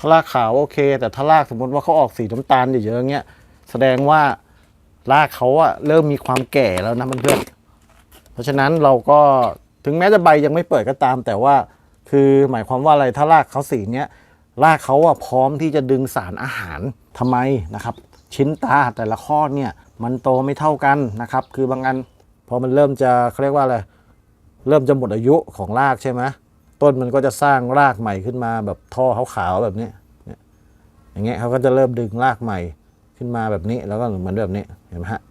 ถ้ารากขาวโอเค แต่ถ้ารากสมมติว่าเขาออกสีน้ำตาลเยอะๆอย่างเงี้ยแสดงว่ารากเขาอะเริ่มมีความแก่แล้วนะเพื่อนๆเพราะฉะนั้นเราก็ถึงแม้จะใบยังไม่เปิดก็ตาม แต่ว่าคือหมายความว่าอะไรถ้ารากเขาสีเนี้ยรากเขาอะพร้อมที่จะดึงสารอาหารทำไมนะครับ ชิ้นตาแต่ละข้อเนี่ยมันโตไม่เท่ากันนะครับ คือบางอันพอมันเริ่มจะเขาเรียกว่าอะไรเริ่มจะหมดอายุของรากใช่ไหม ต้นมันก็จะสร้างรากใหม่ขึ้นมาแบบท่อขาวๆแบบนี้เนี่ยอย่างเงี้ยเขาก็จะเริ่มดึงรากใหม่ขึ้นมาแบบนี้แล้วก็เหมือนแบบนี้เห็นไหมฮะ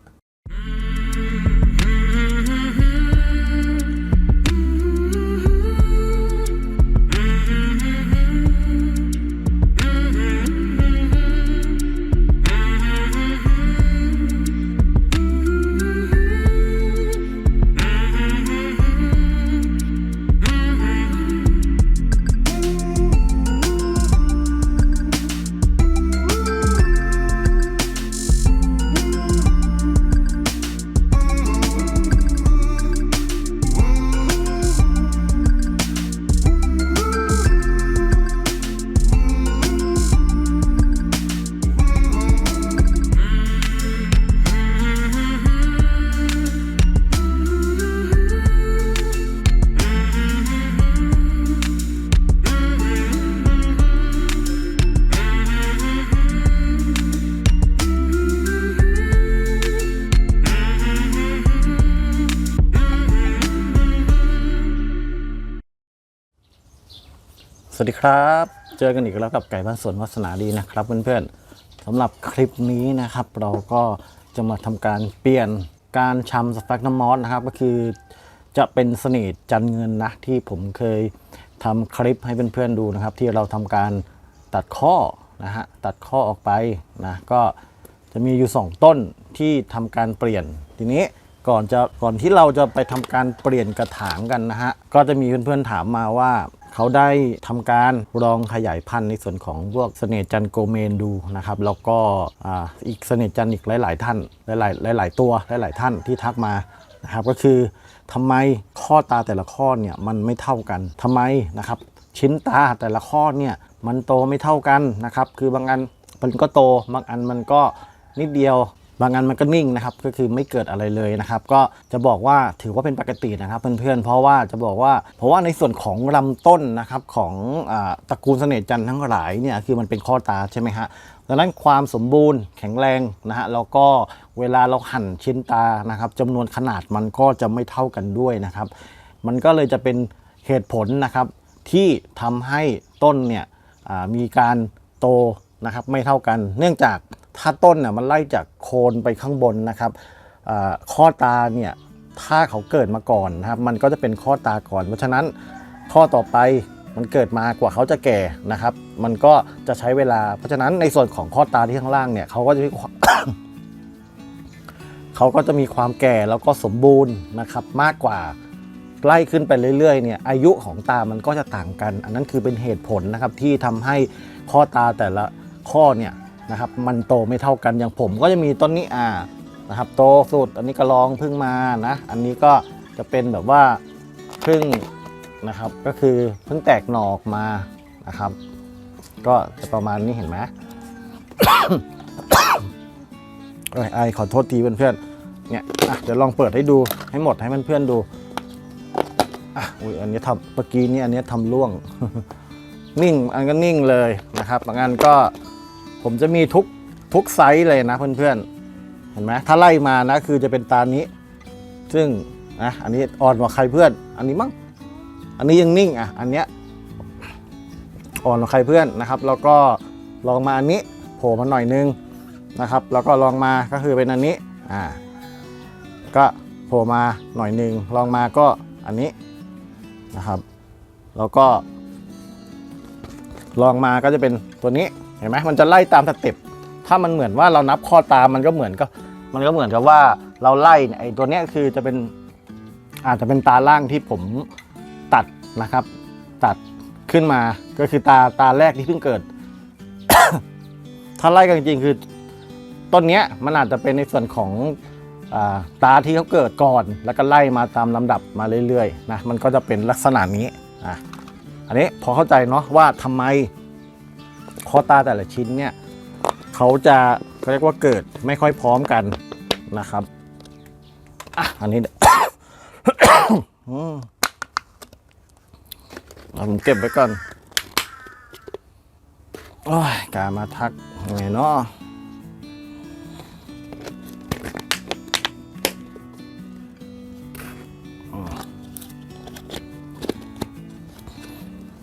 ครับ เจอกันอีกแล้วกับไก่บ้านสวนวัสนาดีนะครับเพื่อนๆสำหรับคลิปนี้นะครับ เราก็จะมาทำการเปลี่ยนการชำสแฟกน้ำมอสนะครับ ก็คือจะเป็นสน่ห์จันเงินนะที่ผมเคยทำคลิปให้เพื่อนๆดูนะครับ ที่เราทำการตัดข้อนะฮะตัดข้อออกไปนะก็จะมีอยู่ 2 ต้นที่ทำการเปลี่ยนทีนี้ก่อนจะก่อนที่เราจะไปทำการเปลี่ยนกระถางกันนะฮะ ก็จะมีเพื่อนๆถามมาว่า เขาได้ทำการลองขยายพันธุ์ในส่วนของพวกเสน่จันโกเมนดูนะครับ แล้วก็อ,อีกเสน่จันอีกหลาย ๆ ท่าน หลาย ๆ หลาย ๆ ตัวหลาย ๆ ท่านที่ทักมานะครับก็คือทำไมข้อตาแต่ละข้อเนี่ยมันไม่เท่ากันทำไมนะครับชิ้นตาแต่ละข้อเนี่ยมันโตไม่เท่ากันนะครับ คือบางอันมันก็โตบางอันมันก็นิดเดียว บางอันมันก็นิ่งนะครับก็คือไม่เกิดอะไรเลยนะครับก็จะบอกว่าถือว่าเป็นปกตินะครับเพื่อนๆเพราะว่าจะบอกว่า เพราะว่าในส่วนของลำต้นนะครับของอตระกูลเสน่ห์จันทร์ทั้งหลายเนี่ยคือมันเป็นข้อตาใช่ไหมฮะดังนั้นความสมบูรณ์แข็งแรงนะฮะแล้วก็เวลาเราหั่นชิ้นตานะครับจำนวนขนาดมันก็จะไม่เท่ากันด้วยนะครับ มันก็เลยจะเป็นเหตุผลนะครับที่ทำให้ต้นเนี่ยมีการโตนะครับไม่เท่ากัน เนื่องจาก ถ้าต้นน่ะมันไล่จากโคนไปข้างบนนะครับข้อตาเนี่ยถ้าเขาเกิดมาก่อนนะครับมันก็จะเป็นข้อตาก่อน เพราะฉะนั้นข้อต่อไปมันเกิดมากว่าเขาจะแก่นะครับ มันก็จะใช้เวลา เพราะฉะนั้นในส่วนของข้อตาที่ข้างล่างเนี่ยเขาก็จะมีเขาก็จะมีความแก่แล้วก็สมบูรณ์นะครับมากกว่าไล่ขึ้นไปเรื่อยๆเนี่ยอายุของตามันก็จะต่างกัน อันนั้นคือเป็นเหตุผลนะครับที่ทำให้ข้อตาแต่ละข้อเนี่ย นะครับ มันโตไม่เท่ากันอย่างผมก็จะมีต้นนี้อ่านะครับ โตสุดอันนี้ก็ลองเพิ่งมานะ อันนี้ก็จะเป็นแบบว่าเพิ่งนะครับ ก็คือเพิ่งแตกหน่อออกมานะครับ ก็จะประมาณนี้เห็นไหมเอ้ยไอขอโทษทีเพื่อนๆเนี่ยเดี๋ยวลองเปิดให้ดูให้หมดให้เพื่อนๆดูอะอุ้ยอันนี้ทำเมื่อกี้นี่อันนี้ทำล่วง นิ่งอันก็นิ่งเลยนะครับบางอันก็ ผมจะมีทุกทุกไซส์เลยนะเพื่อนๆ เห็นไหมถ้าไล่มานะคือจะเป็นตานี้ ซึ่งนะอันนี้อ่อนกว่าใครเพื่อน อันนี้มั้งอันนี้ยังนิ่งอะอันเนี้ยอ่อนกว่าใครเพื่อนนะครับ แล้วก็ลองมาอันนี้โผล่มาหน่อยนึงนะครับ แล้วก็ลองมาก็คือเป็นอันนี้อ่าก็โผล่มาหน่อยนึงลองมาก็อันนี้นะครับ แล้วก็ลองมาก็จะเป็นตัวนี้ เห็นไหมมันจะไล่ตามสเต็ปถ้ามันเหมือนว่าเรานับข้อตามมันก็เหมือนก็มันก็เหมือนกับว่าเราไล่ไอ้ตัวเนี้ยคือจะเป็นอาจจะเป็นตาล่างที่ผมตัดนะครับ ตัดขึ้นมาก็คือตาตาแรกที่เพิ่งเกิด ถ้าไล่กันจริงๆคือต้นเนี้ยมันอาจจะเป็นในส่วนของอตาที่เขาเกิดก่อน แล้วก็ไล่มาตามลำดับมาเรื่อยๆนะมันก็จะเป็นลักษณะนี้อะอันนี้พอเข้าใจเนาะว่าทำไม เพราะตาแต่ละชิ้นเนี่ยเขาจะเขาเรียกว่าเกิดไม่ค่อยพร้อมกันนะครับอะอันนี้อืมเอาผมเก็บไว้ก่อนโอ้ยกามาทักยังไงเนาะ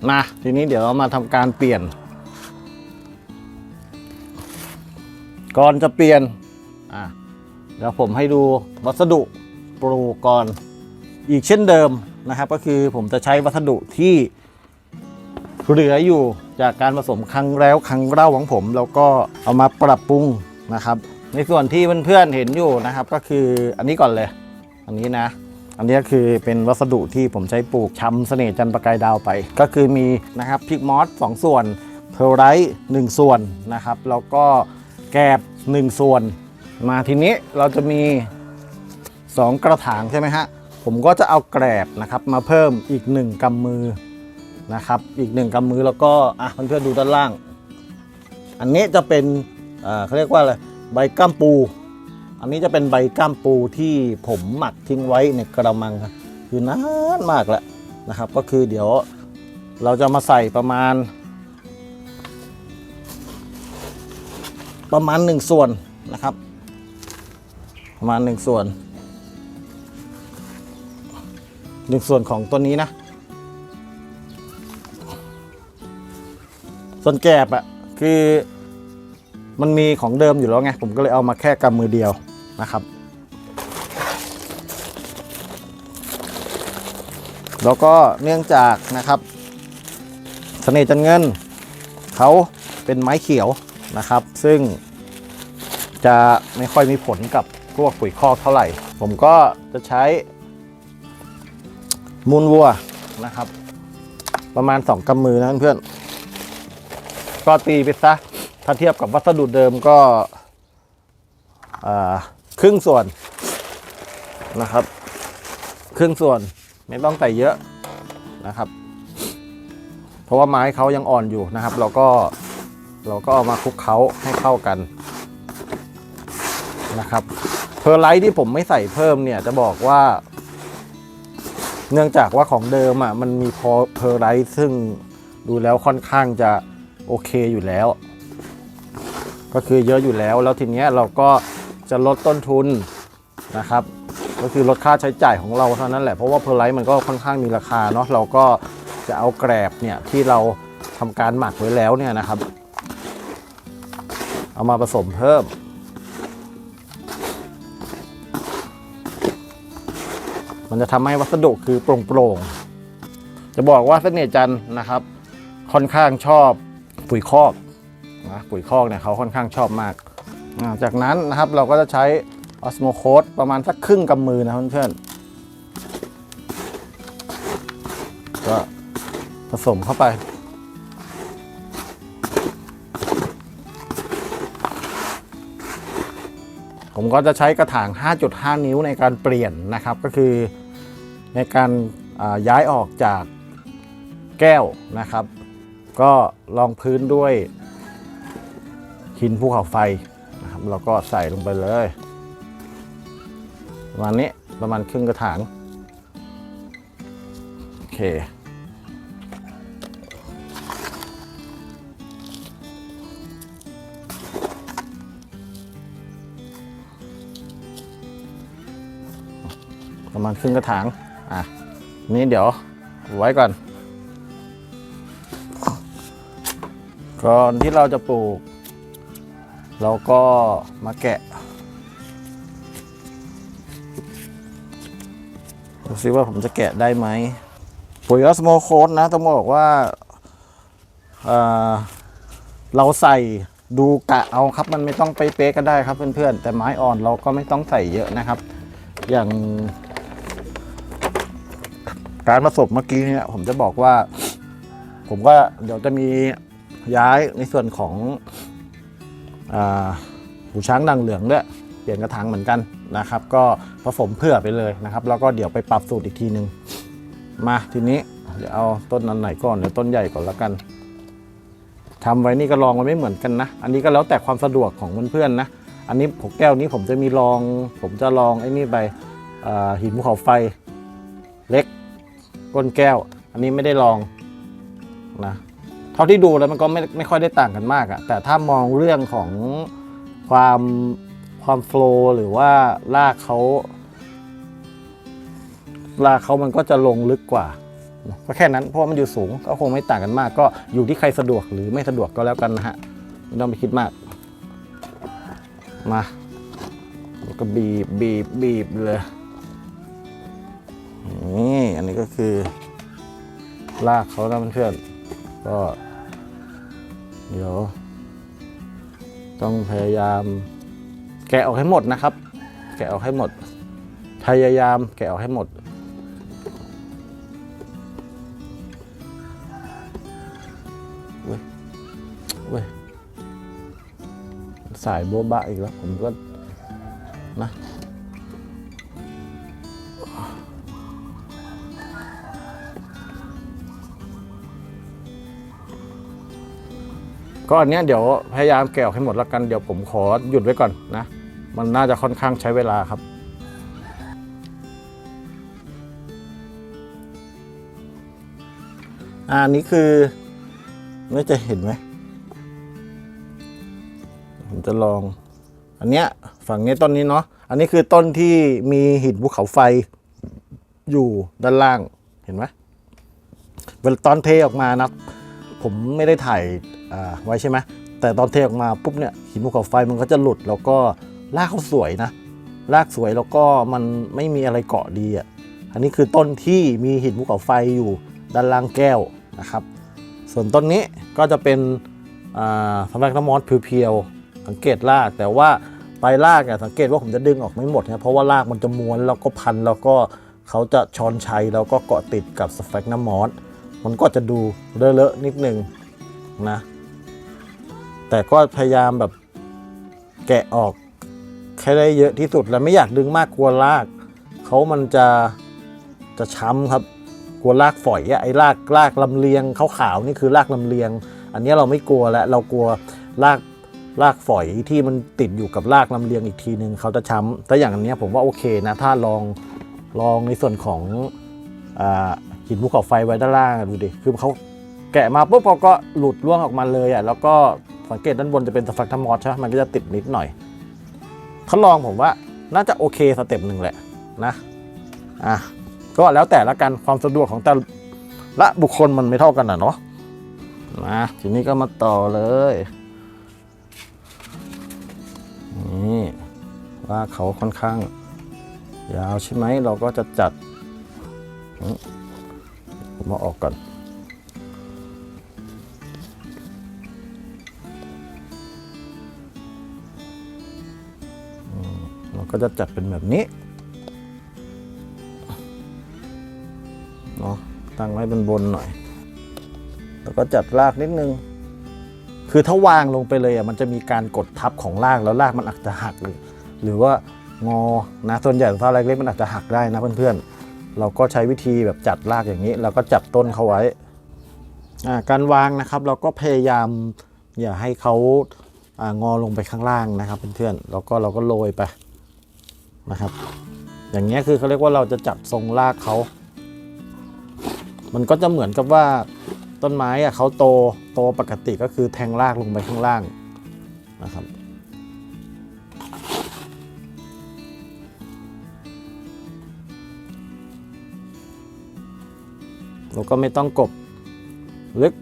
มาทีนี้เดี๋ยวเรามาทำการเปลี่ยน ก่อนจะเปลี่ยนอะเดี๋ยวผมให้ดูวัสดุปลูกก่อนอีกเช่นเดิมนะครับ ก็คือผมจะใช้วัสดุที่เหลืออยู่จากการผสมครั้งแล้วครั้งเล่าของผม แล้วก็เอามาปรับปรุงนะครับ ในส่วนที่เพื่อนๆเห็นอยู่นะครับ ก็คืออันนี้ก่อนเลย อันนี้นะ อันนี้ก็คือเป็นวัสดุที่ผมใช้ปลูกชำเสน่ห์จันทร์ประกายดาวไป ก็คือมีนะครับพิกมอสสองส่วนเพลไรท์หนึ่งส่วนนะครับ แล้วก็ แกบหนึ่งส่วน มาทีนี้เราจะมี 2 กระถางใช่ไหมฮะ ผมก็จะเอาแกรบนะครับมาเพิ่มอีก 1กำมือนะครับ อีก 1กำมือแล้วก็อะเพื่อนๆดูด้านล่าง อันนี้จะเป็นอ่าเขาเรียกว่าอะไรใบก้ามปู อันนี้จะเป็นใบก้ามปูที่ผมหมักทิ้งไว้ในกระมังครับคือนานมากแล้วนะครับ ก็คือเดี๋ยวเราจะมาใส่ประมาณ ประมาณ 1 ส่วนนะครับ ประมาณ 1 ส่วนหนึ่งส่วนของตัวนี้นะ ส่วนแกบอะคือมันมีของเดิมอยู่แล้วไง ผมก็เลยเอามาแค่กำมือเดียวนะครับ แล้วก็เนื่องจากนะครับเสน่ห์จันเงิน เขาเป็นไม้เขียว นะครับ ซึ่งจะไม่ค่อยมีผลกับพวกปุ๋ยคอกเท่าไหร่ ผมก็จะใช้ มูลวัวนะครับ ประมาณ 2กำมือนะเพื่อนๆก็ตีไปซะ ถ้าเทียบกับวัสดุเดิมก็ครึ่งส่วนนะครับ ครึ่งส่วนไม่ต้องใส่เยอะนะครับ เพราะว่าไม้เขายังอ่อนอยู่นะครับ เราก็ เราก็เอามาคลุกเคล้าให้เข้ากันนะครับเพอร์ไลท์ที่ผมไม่ใส่เพิ่มเนี่ยจะบอกว่า เนื่องจากว่าของเดิมอะมันมีพอเพอร์ไรท์ซึ่งดูแล้วค่อนข้างจะโอเคอยู่แล้ว ก็คือเยอะอยู่แล้วแล้วทีเนี้ยเราก็จะลดต้นทุนนะครับ ก็คือลดค่าใช้จ่ายของเราเท่านั้นแหละเพราะว่าเพอร์ไรท์มันก็ค่อนข้างมีราคาเนาะเราก็จะเอาแกรบเนี่ยที่เราทำการหมักไว้แล้วเนี่ยนะครับ เอามาผสมเพิ่ม มันจะทำให้วัสดุคือโปร่งๆ จะบอกว่าเสน่ห์จันนะครับ ค่อนข้างชอบปุ๋ยคอกนะปุ๋ยคอกเนี่ยเขาค่อนข้างชอบมาก จากนั้นนะครับเราก็จะใช้ออสโมโคสประมาณสักครึ่งกำมือนะเพื่อนๆก็ผสมเข้าไป ผมก็จะใช้กระถาง 5.5 นิ้วในการเปลี่ยนนะครับก็คือในการาย้ายออกจากแก้วนะครับ ก็รองพื้นด้วยหินภูเขาไฟนะครับแล้วก็ใส่ลงไปเลยประมาณนี้ประมาณครึ่งกระถางโอเค ประมาณครึ่งกระถางอะนี่เดี๋ยวไว้ก่อน ก่อนที่เราจะปลูก เราก็มาแกะดูซิว่าผมจะแกะได้ไหมปุ๋ยออสโมโคสนะต้องบอกว่าเอ่อเราใส่ดูกะเอาครับมันไม่ต้องไปเป๊ะก็ได้ครับเพื่อนๆแต่ไม้อ่อนเราก็ไม่ต้องใส่เยอะนะครับ อย่าง การผสมเมื่อกี้เนี่ยผมจะบอกว่า ผมก็เดี๋ยวจะมีย้ายในส่วนของหูช้างดังเหลืองด้วยเปลี่ยนกระถางเหมือนกันนะครับ ก็ผสมเพื่อไปเลยนะครับ แล้วก็เดี๋ยวไปปรับสูตรอีกทีนึง มาทีนี้เดี๋ยวเอาต้นนั้นไหนก่อนเดี๋ยวต้นใหญ่ก่อนแล้วกันทำไว้นี่ก็ลองมันไม่เหมือนกันนะ อันนี้ก็แล้วแต่ความสะดวกของเพื่อนๆนะ อันนี้ผมแก้วนี้ผมจะมีลอง ผมจะลองไอ้นี่ไปหินภูเขาไฟเล็ก ก้นแก้ว อันนี้ไม่ได้ลองนะเท่าที่ดูแล้วมันก็ไม่ไม่ค่อยได้ต่างกันมากอะแต่ถ้ามองเรื่องของความความโฟล์หรือว่าลากเขาลากเขามันก็จะลงลึกกว่าก็แค่นั้นเพราะมันอยู่สูงก็คงไม่ต่างกันมาก ก็อยู่ที่ใครสะดวกหรือไม่สะดวกก็แล้วกันนะฮะไม่ต้องไปคิดมาก มาแล้วก็บีบบีบบีบเลย นี่อันนี้ก็คือ ลากเขาแล้วเพื่อนๆก็เดี๋ยว ต้องพยายาม แกะออกให้หมดนะครับ แกะออกให้หมด พยายามแกะออกให้หมดเว้ยเว้ยสายโบ๊ะบะอีกแล้ว ผมก็นะ ก็อันเนี้ยเดี๋ยวพยายามแกะออกให้หมดแล้วกันเดี๋ยวผมขอหยุดไว้ก่อนนะ มันน่าจะค่อนข้างใช้เวลาครับ อันนี้คือไม่จะเห็นไหมผมจะลอง อันเนี้ยฝั่งนี้ต้นนี้เนาะอันนี้คือต้นที่มีหินภูเขาไฟอยู่ด้านล่างเห็นไหมเวลาตอนเทออกมานะผมไม่ได้ถ่าย ไว้ใช่ไหมแต่ตอนเทออกมาปุ๊บเนี่ยหินภูเขาไฟมันก็จะหลุดแล้วก็รากเขาสวยนะรากสวยแล้วก็มันไม่มีอะไรเกาะดีอะอันนี้คือต้นที่มีหินภูเขาไฟอยู่ด้านล่างแก้วนะครับ ส่วนต้นนี้ก็จะเป็นสำหรับน้ำมอสเพียวๆสังเกตรากแต่ว่าปลายรากเนี่ยสังเกตว่าผมจะดึงออกไม่หมดนะเพราะว่ารากมันจะม้วนแล้วก็พันแล้วก็เขาจะชอนชัยแล้วก็เกาะติดกับสแฟกน้ำมอสมันก็จะดูเลอะๆนิดนึงนะ แต่ก็พยายามแบบแกะออกแค่ได้เยอะที่สุดแล้วไม่อยากดึงมากกลัวรากเขามันจะจะช้ำครับกลัวรากฝอยอะไอ้รากรากลำเลียงขาวๆนี่คือรากลำเลียง อันนี้เราไม่กลัวแล้วเรากลัวรากรากฝอยที่มันติดอยู่กับรากลำเลียงอีกทีนึงเขาจะช้ำแต่อย่างอันนี้ผมว่าโอเคนะถ้าลองลองในส่วนของอหินภูเขาไฟไว้ด้านล่างดูดิคือเขาแกะมาปุ๊บเขาก็หลุดร่วงออกมาเลยอะแล้วก็ สังเกตด้านบนจะเป็นสแฟกทามอสใช่ไหมมันก็จะติดนิดหน่อยทดลองผมว่าน่าจะโอเคสเต็ปหนึ่งแหละนะอะก็แล้วแต่ละกันความสะดวกของแต่ละบุคคลมันไม่เท่ากันนะเนาะมาทีนี้ก็มาต่อเลยนี่ว่าเขาค่อนข้าง ยาวใช่ไหมเราก็จะจัดมผมมาออกก่อน ก็จะจัดเป็นแบบนี้เนาะตั้งไว้บนบนหน่อย แล้วก็จัดรากนิดนึง คือถ้าวางลงไปเลยอะมันจะมีการกดทับของรากแล้วรากมันอาจจะหักหรือหรือว่างอนะส่วนใหญ่ถ้าเล็กๆมันอาจจะหักได้นะเพื่อนๆ เราก็ใช้วิธีแบบจัดรากอย่างนี้ แล้วก็จับต้นเขาไว้ การวางนะครับเราก็พยายามอย่าให้เขาอางอลงไปข้างล่างนะครับเพื่อนๆ แล้วก็เราก็โรยไป นะครับ อย่างเงี้ยคือเขาเรียกว่าเราจะจัดทรงรากเขา มันก็จะเหมือนกับว่าต้นไม้อะเขาโตโตปกติก็คือแทงรากลงไปข้างล่างนะครับเราก็ไม่ต้องกบลึก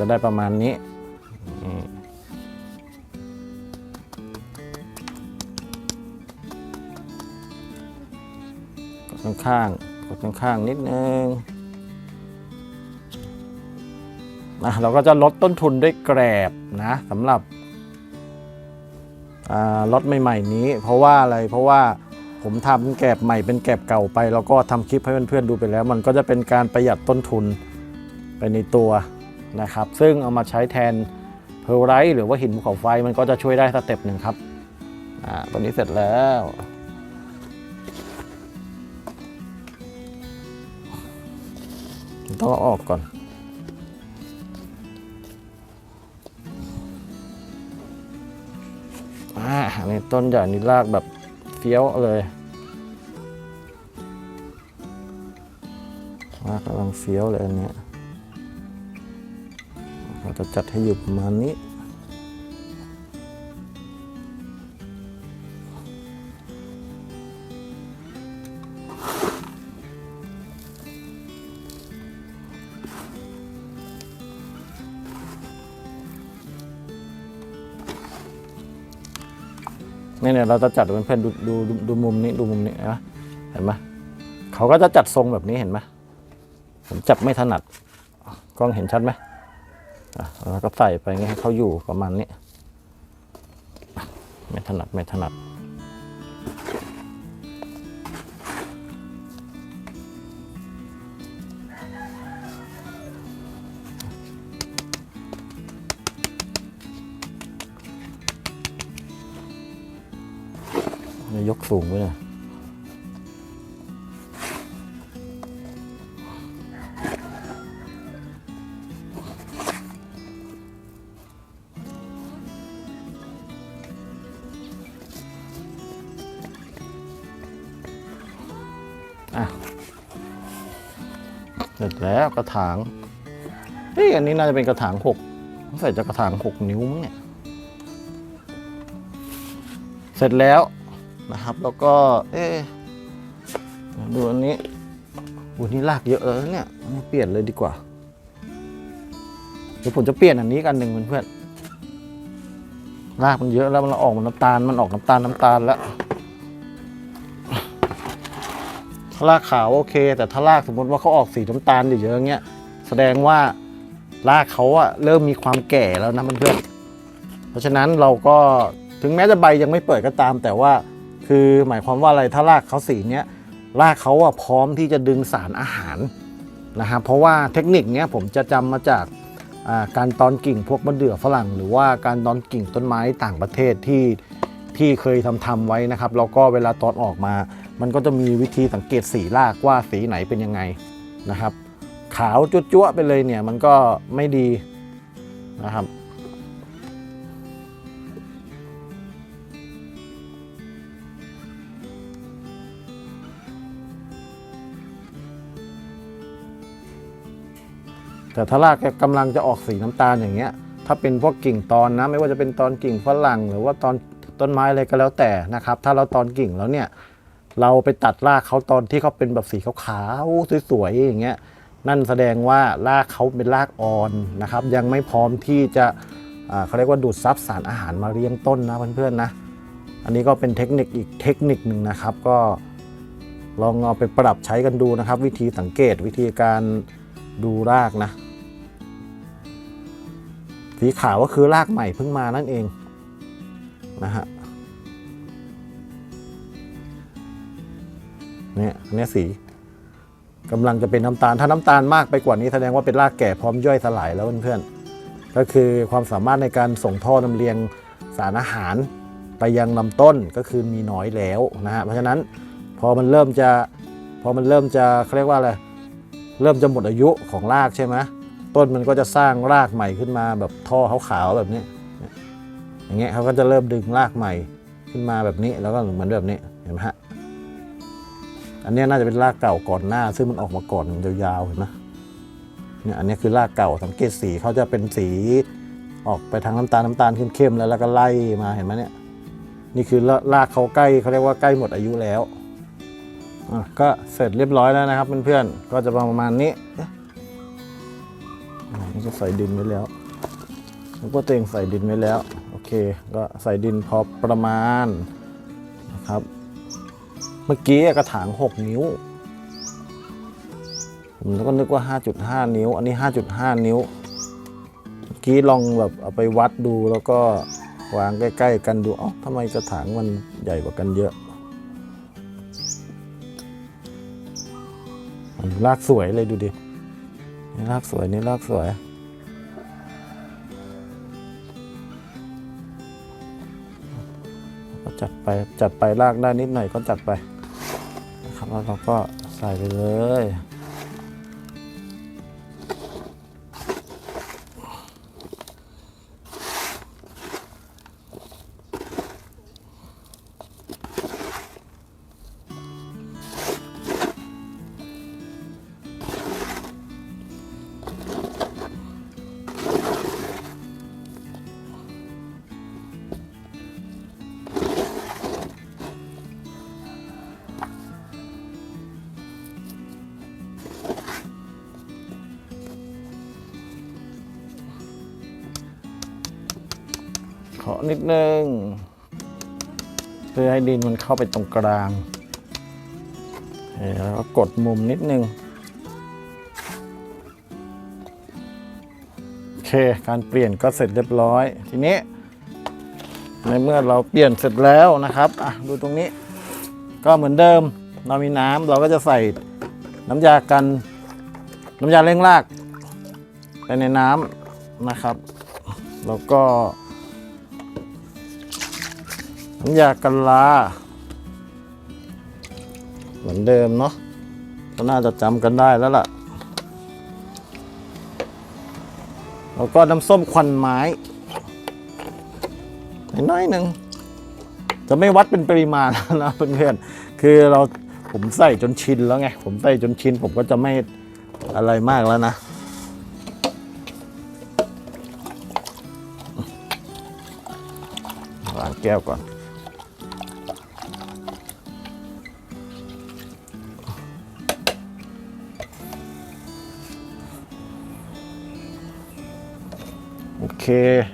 จะได้ประมาณนี้กดข้างๆกดข้างๆนิดนึงนะเราก็จะลดต้นทุนด้วยแกรบนะสำหรับอ่ารถใหม่ๆนี้ เพราะว่าอะไรเพราะว่าผมทำแกรบใหม่เป็นแกรบเก่าไป แล้วก็ทำคลิปให้เพื่อนๆดูไปแล้ว มันก็จะเป็นการประหยัดต้นทุนไปในตัว นะครับ ซึ่งเอามาใช้แทนเพลไรท์หรือว่าหินภูเขาไฟมันก็จะช่วยได้สเต็ปหนึ่งครับอ่าตัวนี้เสร็จแล้วต้องออกก่อน อ่าอันนี้ต้นใหญ่นี่รากแบบเฟี้ยวเลยรากกำลังเฟี้ยวเลยอันเนี้ย เราจะจัดให้อยู่ประมาณนี้ นี่เนี่ยเราจะจัดเป็นเพื่อนๆดูดูดูมุมนี้ดูมุมนี้เห็นไหมเห็นไหมเขาก็จะจัดทรงแบบนี้เห็นไหมผมจับไม่ถนัดกล้องเห็นชัดไหม แล้วก็ใส่ไปงี้ให้เขาอยู่ประมาณนี้ ไม่ถนัดไม่ถนัด ยกสูงไว้เล อะเสร็จแล้วกระถางเฮ้ยอันนี้น่าจะเป็นกระถางหกใส่จะกระถางหกนิ้วมั้งเนี่ย เสร็จแล้วนะครับ แล้วก็ เอ๊ดูอันนี้วันนี้ลากเยอะแล้วเนี่ยเปลี่ยนเลยดีกว่า เดี๋ยวผมจะเปลี่ยนอันนี้กันหนึ่งเพื่อนๆลากมันเยอะแล้วมันออกมันน้ำตาล มันออกน้ำตาลน้ำตาลแล้ว ถ้าลากขาวโอเค แต่ถ้าลากสมมติว่าเขาออกสีน้ำตาลเยอะๆเงี้ยแสดงว่าลากเขาอะเริ่มมีความแก่แล้วนะเพื่อนๆเพราะฉะนั้นเราก็ถึงแม้จะใบยังไม่เปิดก็ตาม แต่ว่าคือหมายความว่าอะไรถ้ารากเขาสีเนี้ยรากเขาอะพร้อมที่จะดึงสารอาหารนะครับเพราะว่าเทคนิคเนี้ยผมจะจำมาจากการตอนกิ่งพวกมะเดื่อฝรั่ง หรือว่าการตอนกิ่งต้นไม้ต่างประเทศที่ที่เคยทำทำไว้นะครับแล้วก็เวลาตอนออกมา มันก็จะมีวิธีสังเกตสีรากว่าสีไหนเป็นยังไงนะครับ ขาวจั๊วๆไปเลยเนี่ยมันก็ไม่ดีนะครับแต่ถ้ารากกำลังจะออกสีน้ำตาลอย่างเงี้ย ถ้าเป็นพวกกิ่งตอนนะ ไม่ว่าจะเป็นตอนกิ่งฝรั่งหรือว่าตอนต้นไม้อะไรก็แล้วแต่นะครับ ถ้าเราตอนกิ่งแล้วเนี่ย เราไปตัดรากเขาตอนที่เขาเป็นแบบสีขาวๆสวยๆอย่างเงี้ยนั่นแสดงว่ารากเขาเป็นรากอ่อนนะครับ ยังไม่พร้อมที่จะเขาเรียกว่าดูดซับสารอาหารมาเลี้ยงต้นนะเพื่อนๆนะ อันนี้ก็เป็นเทคนิคอีกเทคนิคหนึ่งนะครับ ก็ลองเอาไปปรับใช้กันดูนะครับ วิธีสังเกตวิธีการดูรากนะ สีขาวก็คือรากใหม่เพิ่งมานั่นเองนะฮะ เนี่ยอันเนี้ยสีกำลังจะเป็นน้ำตาล ถ้าน้ำตาลมากไปกว่านี้แสดงว่าเป็นรากแก่พร้อมย่อยสลายแล้วเพื่อนๆก็คือความสามารถในการส่งท่อนำเลียงสารอาหารไปยังลำต้นก็คือมีน้อยแล้วนะฮะเพราะฉะนั้นพอมันเริ่มจะพอมันเริ่มจะเขาเรียกว่าอะไรเริ่มจะหมดอายุของรากใช่ไหมต้นมันก็จะสร้างรากใหม่ขึ้นมาแบบท่อขาวๆแบบนี้อย่างเงี้ยเขาก็จะเริ่มดึงรากใหม่ขึ้นมาแบบนี้แล้วก็เหมือนแบบนี้เห็นไหมฮะ อันนี้น่าจะเป็นรากเก่าก่อนหน้า ซึ่งมันออกมาก่อนยาวๆเห็นไหมเนี่ยอันนี้คือรากเก่าสังเกตสีเขาจะเป็นสีออกไปทางน้ำตาลน้ำตาลเข้มๆแล้วแล้วก็ไล่มาเห็นไหมเนี่ยนี่คือรากเขาใกล้เขาเรียกว่าใกล้หมดอายุแล้วอะก็เสร็จเรียบร้อยแล้วนะครับเพื่อนๆก็จะประมาณนี้นี่ก็ใส่ดินไว้แล้วแล้วก็ตัวเองใส่ดินไว้แล้ว โอเค ก็ใส่ดินพอประมาณนะครับ มื่อกี้กระถาง 6 นิ้ว ผมก็นึกว่า 5.5 นิ้ว อันนี้ 5.5 นิ้ว เมื่อกี้ลองแบบเอาไปวัดดูแล้วก็วางใกล้ ๆ กันดูอ๋อทำไมกระถางมันใหญ่กว่ากันเยอะรากสวยเลยดูดินี่รากสวยนี่รากสวยก็จัดไปจัดไปลากได้นิดหน่อยก็จัดไป นะครับแล้วเราก็ใส่ไปเลย เข้าไปตรงกลางแล้วก็กดมุมนิดนึง โอเค การเปลี่ยนก็เสร็จเรียบร้อย ทีนี้ ในเมื่อเราเปลี่ยนเสร็จแล้วนะครับ อะ ดูตรงนี้ ก็เหมือนเดิม เรามีน้ำเราก็จะใส่น้ำยากัน น้ำยาเร่งราก ไปในน้ำนะครับ แล้วก็น้ำยากันลา มือนเดิมเนาะก็น่าจะจำกันได้แล้วล่ะ แล้วก็น้ำส้มควันไม้น้อยหนึ่งจะไม่วัดเป็นปริมาณนะเพื่อนๆคือเราผมใส่จนชินแล้วไง ผมใส่จนชิน ผมก็จะไม่อะไรมากแล้วนะล้างแก้วก่อน เค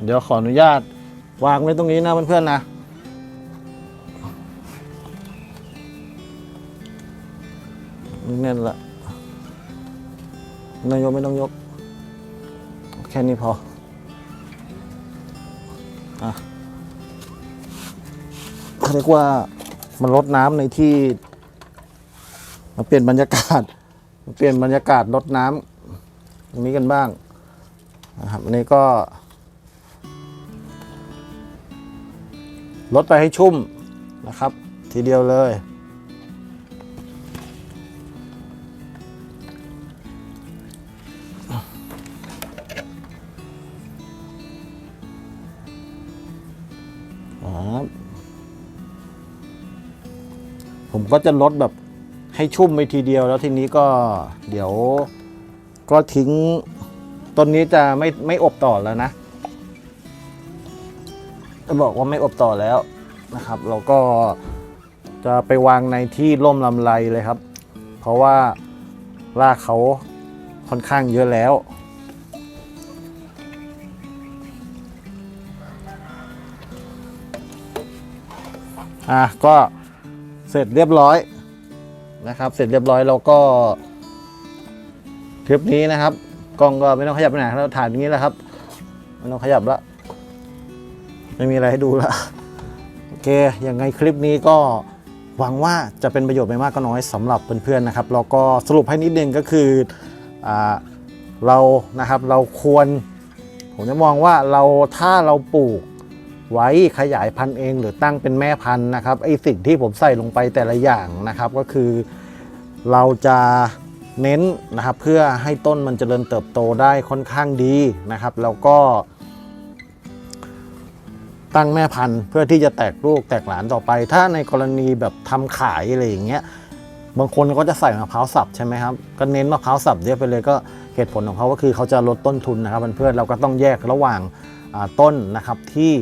เดี๋ยวขออนุญาต วางไว้ตรงนี้นะเพื่อนๆนะแน่นละไม่ต้องยกไม่ต้องยก แค่นี้พออะเขาเรียกว่ามันลดน้ำในที่มาเปลี่ยนบรรยากาศมาเปลี่ยนบรรยากาศลดน้ำตรงนี้กันบ้างนะครับอันนี้ก็ ลดไปให้ชุ่มนะครับ ทีเดียวเลยครับผมก็จะลดแบบให้ชุ่มไปทีเดียวแล้วทีนี้ก็เดี๋ยวก็ทิ้งต้นนี้จะไม่ไม่อบต่อแล้วนะ จะบอกว่าไม่อบต่อแล้วนะครับ เราก็จะไปวางในที่ร่มลำไรเลยครับ เพราะว่ารากเขาค่อนข้างเยอะแล้ว อะก็เสร็จเรียบร้อยนะครับ เสร็จเรียบร้อยเราก็คลิปนี้นะครับกล้องก็ไม่ต้องขยับไปไหนเราถ่ายอย่างนี้แหละครับไม่ต้องขยับละ ไม่มีอะไรให้ดูละโอเคยังไงคลิปนี้ก็หวังว่าจะเป็นประโยชน์ไม่มากก็น้อยสำหรับเพื่อนๆนะครับแล้วก็สรุปให้นิดนึงก็คืออเรานะครับเราควร ผมจะมองว่าเราถ้าเราปลูกไว้ขยายพันธุ์เองหรือตั้งเป็นแม่พันธุ์นะครับไอสิ่งที่ผมใส่ลงไปแต่ละอย่างนะครับ ก็คือเราจะเน้นนะครับเพื่อให้ต้นมันเจริญเติบโตได้ค่อนข้างดีนะครับ แล้วก็ ตั้งแม่พันธุ์ เพื่อที่จะแตกลูกแตกหลานต่อไป ถ้าในกรณีแบบทำขายอะไรอย่างเงี้ยบางคนก็จะใส่มะพร้าวสับใช่ไหมครับก็เน้นมะพร้าวสับเยอะไปเลยก็เหตุผลของเขาก็คือเขาจะลดต้นทุนนะครับเพื่อนเราก็ต้องแยกระหว่างต้นนะครับที่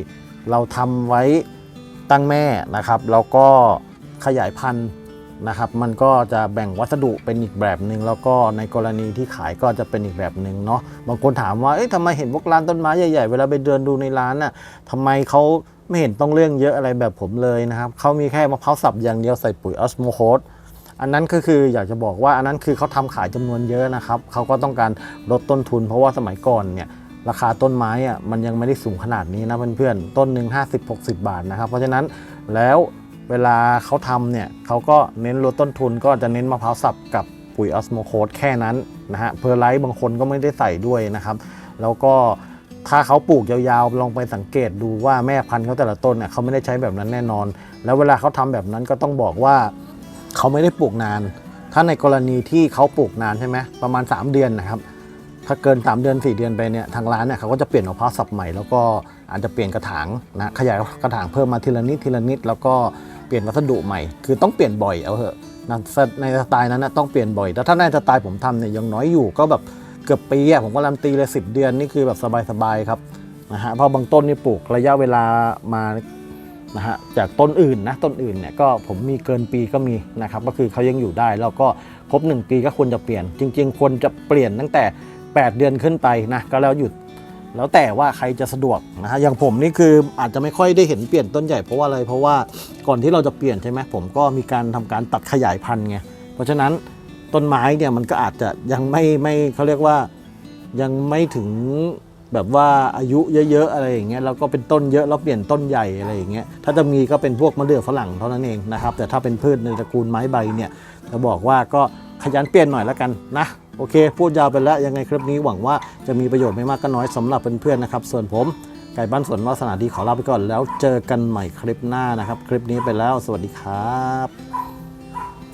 เราทำไว้ตั้งแม่นะครับ แล้วก็ขยายพันธุ์ นะครับ มันก็จะแบ่งวัสดุเป็นอีกแบบหนึ่งแล้วก็ในกรณีที่ขายก็จะเป็นอีกแบบหนึ่งเนาะบางคนถามว่าเอ๊ะทำไมเห็นพวกร้านต้นไม้ใหญ่ๆ เวลาไปเดินดูในร้านน่ะทำไมเขาไม่เห็นต้องเรื่องเยอะอะไรแบบผมเลยนะครับเขามีแค่มะพร้าวสับอย่างเดียวใส่ปุ๋ยออสโมโคสอันนั้นก็คืออยากจะบอกว่าอันนั้นคือเขาทำขายจำนวนเยอะนะครับเขาก็ต้องการลดต้นทุน เพราะว่าสมัยก่อนเนี่ยราคาต้นไม้อะมันยังไม่ได้สูงขนาดนี้นะเพื่อนๆต้นหนึ่ง50-60 บาทนะครับ เพราะฉะนั้นแล้ว เวลาเขาทำเนี่ยเขาก็เน้นลดต้นทุนก็จะเน้นมะพร้าวสับกับปุ๋ยออสโมโคสแค่นั้นนะฮะเพอร์ไลท์บางคนก็ไม่ได้ใส่ด้วยนะครับ แล้วก็ถ้าเขาปลูกยาวๆ ลองไปสังเกตดูว่าแม่พันธุ์เขาแต่ละต้นเนี่ยเขาไม่ได้ใช้แบบนั้นแน่นอน แล้วเวลาเขาทำแบบนั้นก็ต้องบอกว่าเขาไม่ได้ปลูกนาน ถ้าในกรณีที่เขาปลูกนานใช่ไหมประมาณ 3 เดือนนะครับ ถ้าเกิน 3 เดือน 4 เดือนไปเนี่ยทางร้านเนี่ยเขาก็จะเปลี่ยนมะพร้าวสับใหม่แล้วก็อาจจะเปลี่ยนกระถางนะขยายกระถางเพิ่มมาทีละนิดทีละนิดแล้วก็ ลี่ยนวัสดุใหม่ คือต้องเปลี่ยนบ่อยเอาเถอะนะในสไตล์นั้นนะต้องเปลี่ยนบ่อยแต่ถ้าในสไตล์ผมทำเนี่ยยังน้อยอยู่ก็แบบเกือบปีอะผมก็รันตีเลยสิเดือนนี่คือแบบสบายๆครับนะฮะเพราะบางต้นนี่ปลูกระยะเวลามานะฮะจากต้นอื่นนะต้นอื่นเนี่ยก็ผมมีเกินปีก็มีนะครับก็คือเขายังอยู่ได้แล้วก็ครบ 1 ปีก็ควรจะเปลี่ยน จริง ๆ ควรจะเปลี่ยนตั้งแต่ 8 เดือนขึ้นไปนะก็แล้วหยุด แล้วแต่ว่าใครจะสะดวกนะฮะอย่างผมนี่คืออาจจะไม่ค่อยได้เห็นเปลี่ยนต้นใหญ่เพราะว่าอะไรเพราะว่าก่อนที่เราจะเปลี่ยนใช่ไหมผมก็มีการทำการตัดขยายพันธุ์ไงเพราะฉะนั้นต้นไม้เนี่ยมันก็อาจจะยังไม่ไม่เขาเรียกว่ายังไม่ถึงแบบว่าอายุเยอะๆอะไรอย่างเงี้ยแล้วก็เป็นต้นเยอะแล้วเปลี่ยนต้นใหญ่อะไรอย่างเงี้ยถ้าจะมีก็เป็นพวกมะเดื่อฝรั่งเท่านั้นเองนะครับแต่ถ้าเป็นพืชในตระกูลไม้ใบเนี่ยจะบอกว่าก็ขยันเปลี่ยนหน่อยแล้วกันนะ โอเค พูดยาวไปแล้วยังไงคลิปนี้หวังว่าจะมีประโยชน์ไม่มากก็น้อยสำหรับเพื่อนๆนะครับ ส่วนผมไก่บ้านสวนวาสนาดีขอลาไปก่อนแล้วเจอกันใหม่คลิปหน้านะครับ คลิปนี้ไปแล้ว สวัสดีครับ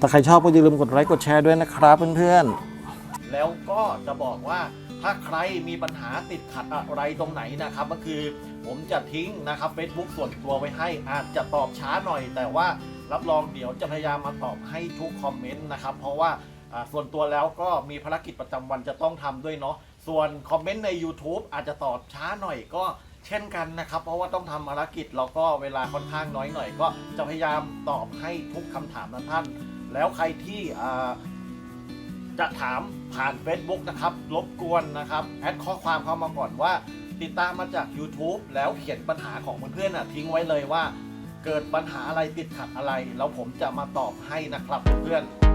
ถ้าใครชอบก็อย่าลืมกดไลค์กดแชร์ด้วยนะครับเพื่อนๆ แล้วก็จะบอกว่าถ้าใครมีปัญหาติดขัดอะไรตรงไหนนะครับ ก็คือผมจะทิ้งนะครับ Facebook ส่วนตัวไว้ให้อาจจะตอบช้าหน่อย แต่ว่ารับรองเดี๋ยวจะพยายามมาตอบให้ทุกคอมเมนต์นะครับ เพราะว่า อ่าส่วนตัวแล้วก็มีภารกิจประจำวันจะต้องทำด้วยเนาะส่วนคอมเมนต์ใน YouTube อาจจะตอบช้าหน่อยก็เช่นกันนะครับ เพราะว่าต้องทำภารกิจแล้วก็เวลาค่อนข้างน้อยหน่อย ก็จะพยายามตอบให้ทุกคำถามนะท่าน แล้วใครที่อ่า จะถามผ่าน Facebook นะครับรบกวนนะครับ แอดข้อความเข้ามาก่อนว่า ติดตามมาจาก YouTube แล้วเขียนปัญหาของเพื่อนๆน่ะทิ้งไว้เลยว่า เกิดปัญหาอะไรติดขัดอะไร แล้วผมจะมาตอบให้นะครับเพื่อนๆ